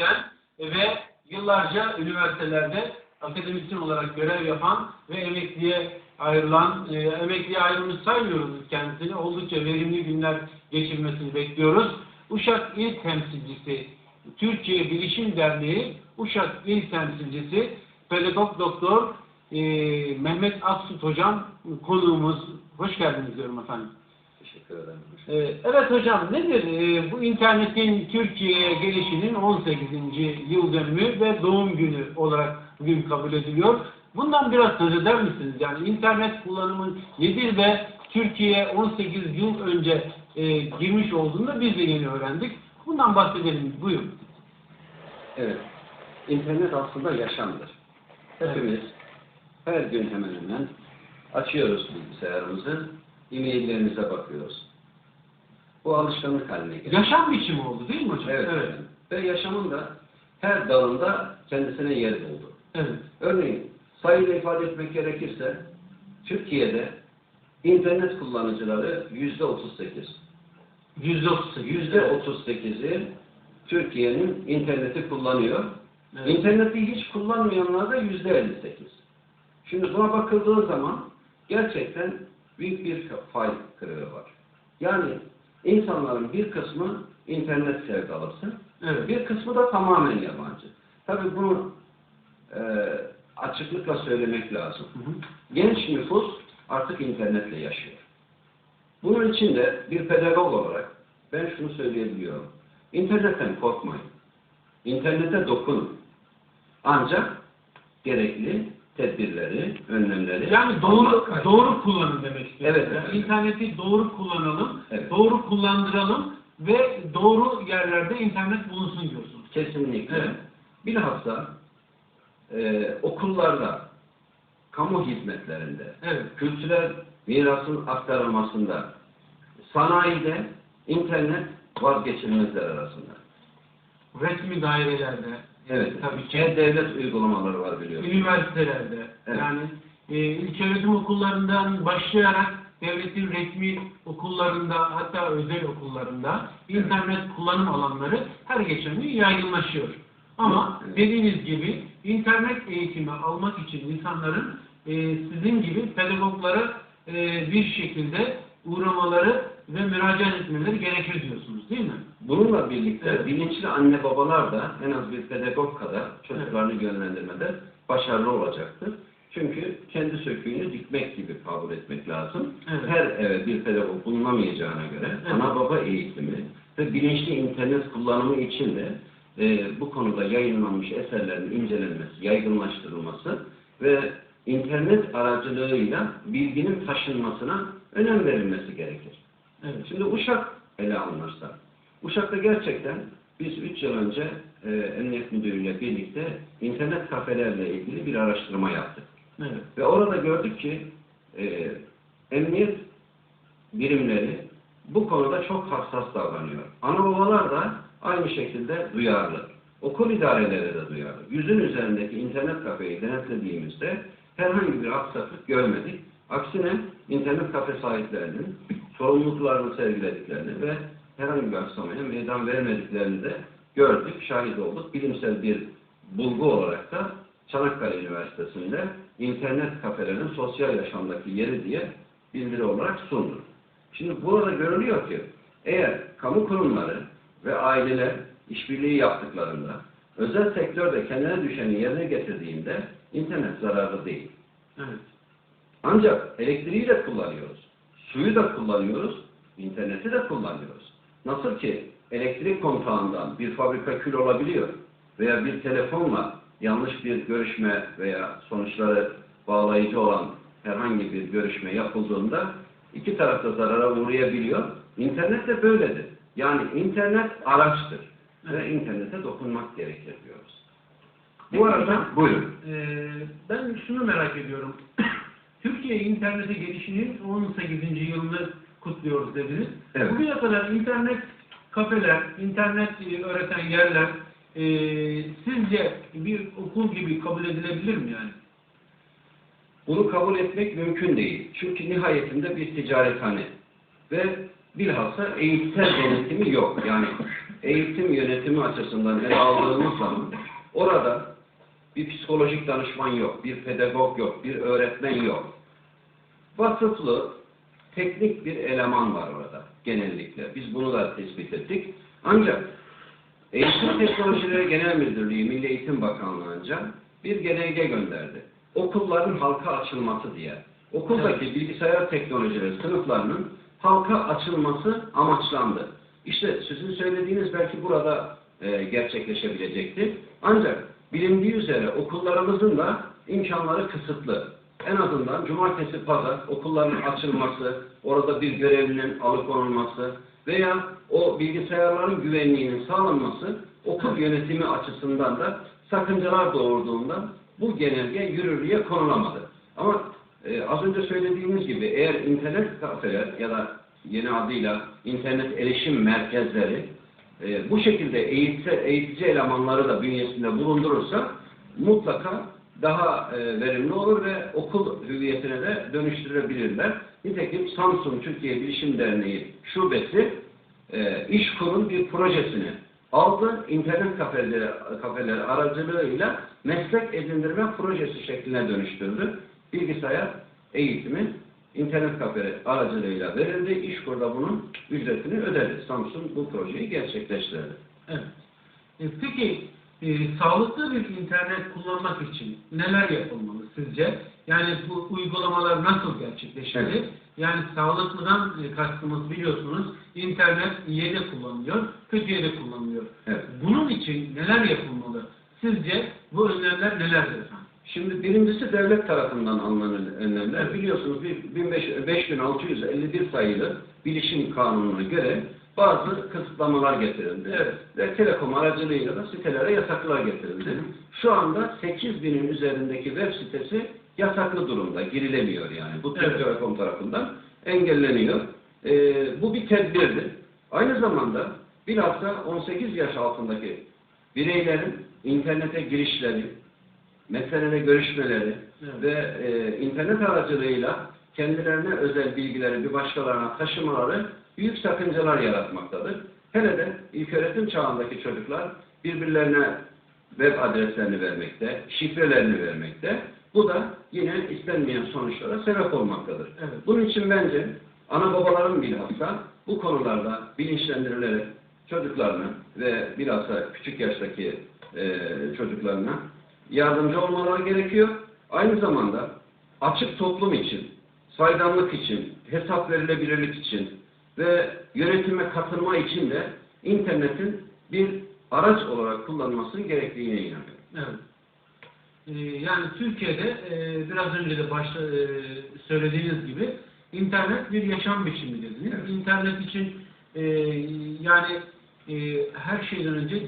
akademisyen ve yıllarca üniversitelerde akademisyen olarak görev yapan ve emekliye ayrılan, e, emekliye ayrılmış saymıyoruz kendisini. Oldukça verimli günler geçirmesini bekliyoruz. Uşak İl Temsilcisi, Türkiye Bilişim Derneği Uşak İl Temsilcisi Pedagog Doktor e, Mehmet Aksut Hocam konuğumuz. Hoş geldiniz diyorum efendim. Teşekkür ederim. Ee, Evet hocam nedir Ee, bu internetin Türkiye'ye gelişinin 18. yıl dönümü ve doğum günü olarak bugün kabul ediliyor. Bundan biraz söz eder misiniz? Yani internet kullanımı nedir ve Türkiye 18 yıl önce e, girmiş olduğunda biz de yeni öğrendik. Bundan bahsedelim. Buyurun. Evet. İnternet aslında yaşamdır. Hepimiz her gün hemen hemen açıyoruz bilgisayarımızı, e-maillerimize bakıyoruz. Bu alışkanlık haline geldi. Yaşam biçimi oldu değil mi hocam? Evet. Evet. Ve yaşamın da her dalında kendisine yer buldu. evet. Örneğin sayıyla ifade etmek gerekirse Türkiye'de internet kullanıcıları yüzde 38. %38. Yüzde 38'i Türkiye'nin interneti kullanıyor. Evet. İnterneti hiç kullanmayanlar da yüzde 58. Şimdi buna bakıldığı zaman gerçekten büyük bir fay kırığı var. Yani insanların bir kısmı internet sevdalısı, Evet. bir kısmı da tamamen yabancı. Tabii bunu e, açıklıkla söylemek lazım. Hı hı. Genç nüfus artık internetle yaşıyor. Bunun için de bir pedagog olarak ben şunu söyleyebiliyorum. İnternetten korkmayın. İnternete dokunun. Ancak gerekli tedbirleri, önlemleri Yani doğru almak- doğru kullanın demek istiyorum. Evet, evet. interneti doğru kullanalım, Evet. doğru kullandıralım ve doğru yerlerde internet bulunsun diyorsunuz. Kesinlikle. Evet. Bilhassa e, okullarda, kamu hizmetlerinde, Evet. kültürel mirasın aktarılmasında, sanayide internet vazgeçilmezler arasında. Resmi dairelerde, Evet. tabii ki Her devlet uygulamaları var biliyorsunuz. üniversitelerde, Evet. yani e, ilköğretim okullarından başlayarak devletin resmi okullarında hatta özel okullarında internet kullanım alanları her geçen gün yaygınlaşıyor. Ama Evet. dediğiniz gibi internet eğitimi almak için insanların e, sizin gibi pedagoglara e, bir şekilde uğramaları ve müracaat etmeleri gerekir diyorsunuz değil mi? Bununla birlikte bilinçli anne babalar da en az bir pedagog kadar çocuklarını yönlendirmede başarılı olacaktır. Çünkü kendi söküğünü dikmek gibi kabul etmek lazım. Evet. Her eve bir pedagog bulunamayacağına göre Evet. ana baba eğitimi ve bilinçli internet kullanımı için de e, bu konuda yayınlanmış eserlerin incelenmesi, yaygınlaştırılması ve internet aracılığıyla bilginin taşınmasına önem verilmesi gerekir. Evet. Şimdi Uşak ele alınırsa, Uşak'ta gerçekten biz 3 yıl önce e, Emniyet Müdürü'yle birlikte internet kafelerle ilgili bir araştırma yaptık. Evet. Ve orada gördük ki e, emniyet birimleri bu konuda çok hassas davranıyor. Ana babalar da aynı şekilde duyarlı. Okul idareleri de duyarlı. Yüzün üzerindeki internet kafeyi denetlediğimizde herhangi bir aksaklık görmedik. Aksine internet kafe sahiplerinin sorumluluklarını sergilediklerini ve herhangi bir aksamaya meydan vermediklerini de gördük, şahit olduk. Bilimsel bir bulgu olarak da Çanakkale Üniversitesi'nde internet kafelerin sosyal yaşamdaki yeri diye bildiri olarak sundu. Şimdi burada görülüyor ki eğer kamu kurumları ve aileler işbirliği yaptıklarında özel sektör de kendine düşeni yerine getirdiğinde internet zararlı değil. Evet. Ancak elektriği de kullanıyoruz. Suyu da kullanıyoruz. interneti de kullanıyoruz. Nasıl ki elektrik kontağından bir fabrika kül olabiliyor veya bir telefonla yanlış bir görüşme veya sonuçları bağlayıcı olan herhangi bir görüşme yapıldığında iki tarafta zarara uğrayabiliyor. İnternet de böyledir. Yani internet araçtır. Ve internete dokunmak gerekir diyoruz. Bu arada buyurun. Ee, ben şunu merak ediyorum. Türkiye internete gelişinin 18. yılını kutluyoruz dediniz. Evet. Bugüne kadar internet kafeler, internet e, öğreten yerler e, sizce bir okul gibi kabul edilebilir mi yani? Bunu kabul etmek mümkün değil. Çünkü nihayetinde bir ticarethane ve bilhassa eğitsel denetimi yok. Yani eğitim yönetimi açısından ele aldığımız zaman orada bir psikolojik danışman yok, bir pedagog yok, bir öğretmen yok. Vasıflı, teknik bir eleman var orada genellikle. Biz bunu da tespit ettik. Ancak Eğitim Teknolojileri Genel Müdürlüğü Milli Eğitim Bakanlığı'nca bir genelge gönderdi. Okulların halka açılması diye. Okuldaki bilgisayar teknolojileri sınıflarının halka açılması amaçlandı. İşte sizin söylediğiniz belki burada e, gerçekleşebilecekti. Ancak bilindiği üzere okullarımızın da imkanları kısıtlı. En azından cumartesi, pazar okulların açılması, orada bir görevlinin alıkonulması veya o bilgisayarların güvenliğinin sağlanması okul yönetimi açısından da sakıncalar doğurduğundan bu genelge yürürlüğe konulamadı. Ama e, az önce söylediğimiz gibi eğer internet kafeler ya da yeni adıyla internet erişim merkezleri e, bu şekilde eğitse, eğitici elemanları da bünyesinde bulundurursa mutlaka daha e, verimli olur ve okul hüviyetine de dönüştürebilirler. Nitekim Samsun Türkiye Bilişim Derneği şubesi e, İşkur'un bir projesini aldı. internet kafeleri, kafeler aracılığıyla meslek edindirme projesi şekline dönüştürdü. Bilgisayar eğitimi internet kafe aracılığıyla verildi. İşkur da bunun ücretini ödedi. Samsun bu projeyi gerçekleştirdi. Evet. E, peki e, sağlıklı bir internet kullanmak için neler yapılmalı sizce? Yani bu uygulamalar nasıl gerçekleşmeli? Evet. Yani sağlıklıdan e, kastımız biliyorsunuz internet iyi de kullanılıyor, kötüye de kullanılıyor. Evet. Bunun için neler yapılmalı? Sizce bu önlemler nelerdir efendim? Şimdi birincisi devlet tarafından alınan önlemler. Biliyorsunuz bir 1500 5651 sayılı bilişim kanununa göre bazı kısıtlamalar getirildi. Evet. Ve telekom aracılığıyla da sitelere yasaklar getirildi. Şu anda 8000'in üzerindeki web sitesi yasaklı durumda. Girilemiyor yani. Bu Türk Evet. Telekom tarafından engelleniyor. Ee, bu bir tedbirdir. Aynı zamanda bilhassa 18 yaş altındaki bireylerin internete girişleri, meselede görüşmeleri Evet. ve e, internet aracılığıyla kendilerine özel bilgileri bir başkalarına taşımaları büyük sakıncalar yaratmaktadır. Hele de ilköğretim çağındaki çocuklar birbirlerine web adreslerini vermekte, şifrelerini vermekte. Bu da yine istenmeyen sonuçlara sebep olmaktadır. Evet. Bunun için bence ana babaların bilhassa bu konularda bilinçlendirilerek çocuklarına ve bilhassa küçük yaştaki e, çocuklarına yardımcı olmaları gerekiyor. Aynı zamanda açık toplum için, saydamlık için, hesap verilebilirlik için ve yönetime katılma için de internetin bir araç olarak kullanılmasının gerektiğine inanıyorum. Evet. Ee, yani Türkiye'de e, biraz önce de başta e, söylediğiniz gibi internet bir yaşam biçimi dediniz. Evet. İnternet için e, yani e, her şeyden önce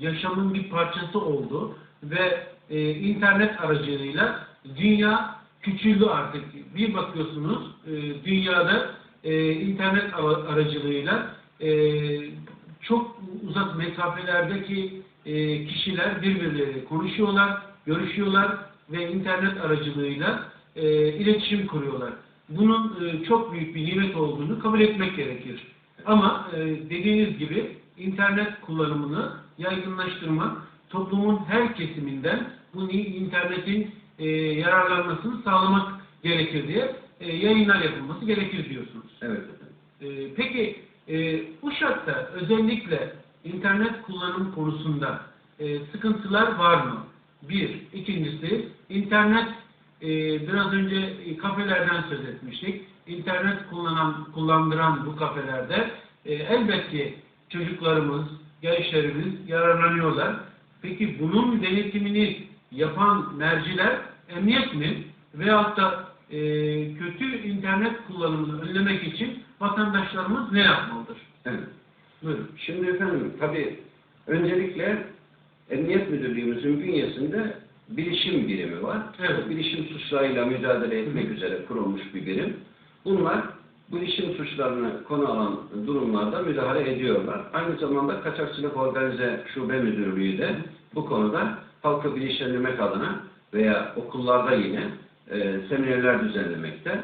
yaşamın bir parçası oldu ve e, internet aracılığıyla dünya küçüldü artık. Bir bakıyorsunuz e, dünyada e, internet ara- aracılığıyla e, çok uzak mesafelerdeki e, kişiler birbirleriyle konuşuyorlar, görüşüyorlar ve internet aracılığıyla e, iletişim kuruyorlar. Bunun e, çok büyük bir nimet olduğunu kabul etmek gerekir. Ama e, dediğiniz gibi internet kullanımını yaygınlaştırmak, toplumun her kesiminden bu internetin e, yararlanmasını sağlamak gerekir diye e, yayınlar yapılması gerekir diyorsunuz. Evet. Ee, peki e, Uşak'ta özellikle internet kullanım konusunda e, sıkıntılar var mı? Bir. İkincisi internet e, biraz önce e, kafelerden söz etmiştik. İnternet kullanan, kullandıran bu kafelerde e, elbette çocuklarımız, gençlerimiz yararlanıyorlar. Peki bunun denetimini yapan merciler emniyet mi? Veyahut da e, kötü internet kullanımını önlemek için vatandaşlarımız ne yapmalıdır? Evet. Buyurun. Şimdi efendim tabii öncelikle Emniyet Müdürlüğümüzün bünyesinde bilişim birimi var. Evet. Bilişim suçlarıyla mücadele etmek üzere kurulmuş bir birim. Bunlar bilişim suçlarını konu alan durumlarda müdahale ediyorlar. Aynı zamanda Kaçakçılık Organize Şube Müdürlüğü de bu konuda halkı bilinçlendirmek adına veya okullarda yine e, seminerler düzenlemekte.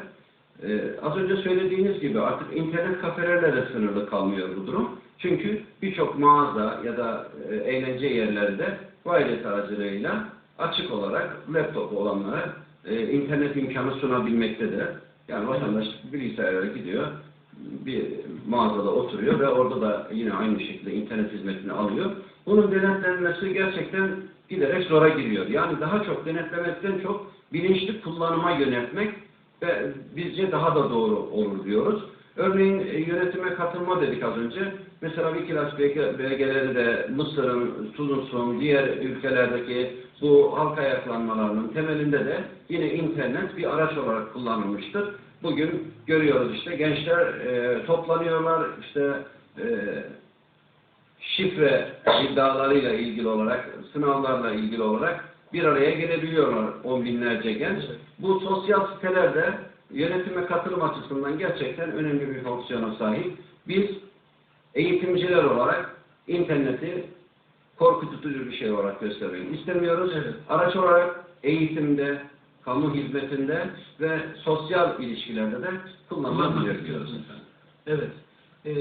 E, az önce söylediğiniz gibi artık internet kafelerle de sınırlı kalmıyor bu durum. Çünkü birçok mağaza ya da e, eğlence yerlerinde wireless aracılığıyla açık olarak laptop olanlara e, internet imkanı sunabilmektedir. Yani vatandaş bilgisayara gidiyor, bir mağazada oturuyor ve orada da yine aynı şekilde internet hizmetini alıyor. Bunun denetlenmesi gerçekten giderek zora giriyor. Yani daha çok denetlemekten çok bilinçli kullanıma yöneltmek ve bizce daha da doğru olur diyoruz. Örneğin e, yönetime katılma dedik az önce. Mesela Wikileaks belge- belgeleri de Mısır'ın, Tunus'un, diğer ülkelerdeki bu halk ayaklanmalarının temelinde de yine internet bir araç olarak kullanılmıştır. Bugün görüyoruz işte gençler e, toplanıyorlar işte e, şifre iddialarıyla ilgili olarak, sınavlarla ilgili olarak bir araya gelebiliyorlar on binlerce genç. Bu sosyal sitelerde yönetime katılım açısından gerçekten önemli bir fonksiyona sahip. Biz eğitimciler olarak interneti korkutucu bir şey olarak göstermeyi istemiyoruz. Evet. Araç olarak eğitimde, kamu hizmetinde ve sosyal ilişkilerde de kullanılabilir diyoruz. Evet. Ee,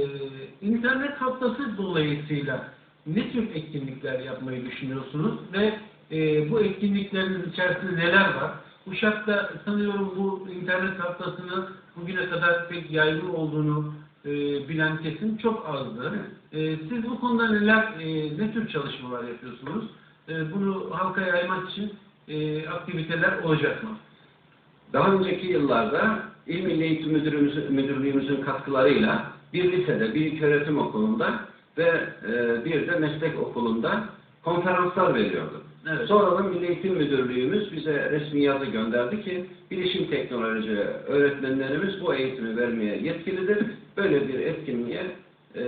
internet haftası dolayısıyla ne tür etkinlikler yapmayı düşünüyorsunuz ve e, bu etkinliklerin içerisinde neler var? Uşak'ta sanıyorum bu internet haftasını bugüne kadar pek yaygın olduğunu e, bilen kesim çok azdı. E, siz bu konuda neler, e, ne tür çalışmalar yapıyorsunuz? E, bunu halka yaymak için e, aktiviteler olacak mı? Daha önceki yıllarda İl Milli Eğitim Müdürümüzün, Müdürlüğümüzün katkılarıyla bir lisede, bir ilköğretim okulunda ve e, bir de meslek okulunda konferanslar veriyordu. Evet. Sonradan Milli Eğitim Müdürlüğümüz bize resmi yazı gönderdi ki bilişim teknoloji öğretmenlerimiz bu eğitimi vermeye yetkilidir. Böyle bir etkinliğe e,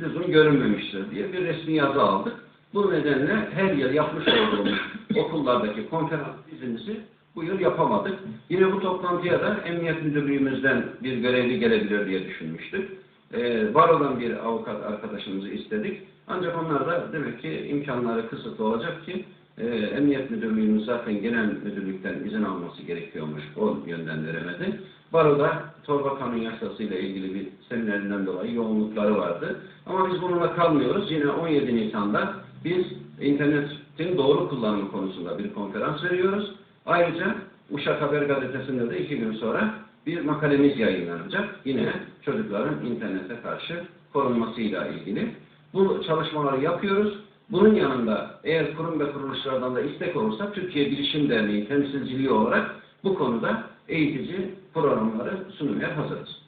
lüzum görünmemiştir diye bir resmi yazı aldık. Bu nedenle her yıl yapmış olduğumuz okullardaki konferans dizimizi bu yıl yapamadık. Yine bu toplantıya da Emniyet Müdürlüğümüzden bir görevli gelebilir diye düşünmüştük. Ee, var olan bir avukat arkadaşımızı istedik. Ancak onlar da demek ki imkanları kısıtlı olacak ki e, Emniyet Müdürlüğümüz zaten genel müdürlükten izin alması gerekiyormuş. O yönden veremedi. Baroda torba kanun yasasıyla ilgili bir seminerinden dolayı yoğunlukları vardı. Ama biz bununla kalmıyoruz. Yine 17 Nisan'da biz internetin doğru kullanımı konusunda bir konferans veriyoruz. Ayrıca Uşak Haber Gazetesi'nde de iki gün sonra bir makalemiz yayınlanacak. Yine çocukların internete karşı korunmasıyla ilgili. Bu çalışmaları yapıyoruz. Bunun yanında eğer kurum ve kuruluşlardan da istek olursa Türkiye Bilişim Derneği temsilciliği olarak bu konuda eğitici programları sunmaya hazırız.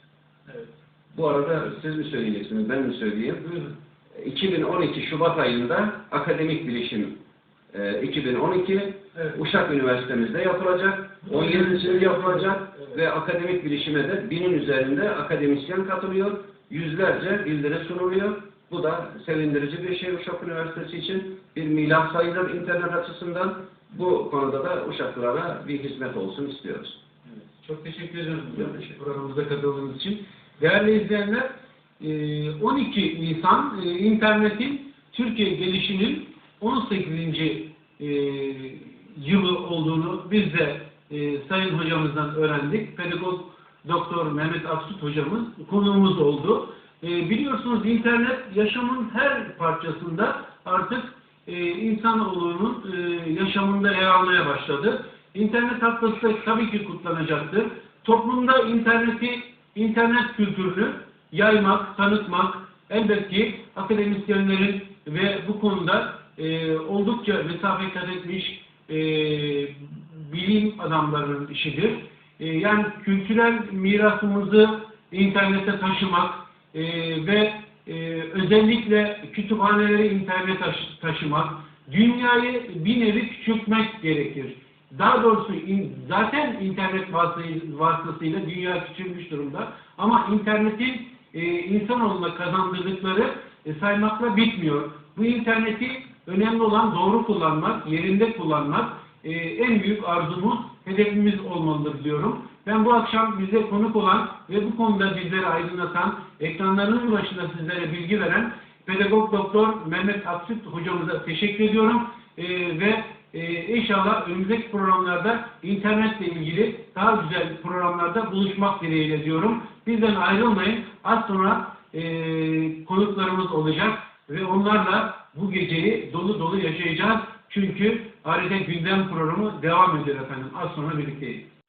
Evet. Bu arada siz mi söyleyeceksiniz, ben mi söyleyeyim? Buyurun. 2012 Şubat ayında akademik bilişim e, 2012 Evet. Uşak Üniversitemizde yapılacak. 17. yapılacak Evet. ve akademik bilişime de binin üzerinde akademisyen katılıyor. Yüzlerce bildiri sunuluyor. Bu da sevindirici bir şey Uşak Üniversitesi için. Bir milat sayılır internet açısından. Bu konuda da Uşaklılara bir hizmet olsun istiyoruz. Evet, Çok teşekkür ederim. programımıza katıldığınız için. Değerli izleyenler, e, 12 Nisan e, internetin Türkiye gelişinin 18. e, yılı olduğunu biz de e, Sayın Hocamızdan öğrendik. Pedagog Doktor Mehmet Aksut Hocamız konuğumuz oldu. E, Biliyorsunuz internet yaşamın her parçasında artık e, insanoğlunun e, yaşamında yer almaya başladı. İnternet haftası tabii ki kutlanacaktır. Toplumda interneti, internet kültürünü yaymak, tanıtmak, elbette ki akademisyenlerin ve bu konuda e, oldukça mesafe kat etmiş e, bilim adamlarının işidir. E, yani kültürel mirasımızı internete taşımak e, ve e, özellikle kütüphaneleri internete taş- taşımak, dünyayı bir nevi küçültmek gerekir. Daha doğrusu in- zaten internet vasıtasıyla dünya küçülmüş durumda. Ama internetin e, insanoğluna kazandırdıkları e, saymakla bitmiyor. Bu interneti önemli olan doğru kullanmak, yerinde kullanmak e, en büyük arzumuz, hedefimiz olmalıdır diyorum. Ben bu akşam bize konuk olan ve bu konuda bizleri aydınlatan, ekranlarının başında sizlere bilgi veren pedagog doktor Mehmet Aksüt hocamıza teşekkür ediyorum. E, ve e, inşallah önümüzdeki programlarda internetle ilgili daha güzel programlarda buluşmak dileğiyle diyorum. Bizden ayrılmayın. Az sonra e, konuklarımız olacak ve onlarla bu geceyi dolu dolu yaşayacağız. Çünkü harika gündem programı devam ediyor efendim. Az sonra birlikteyiz.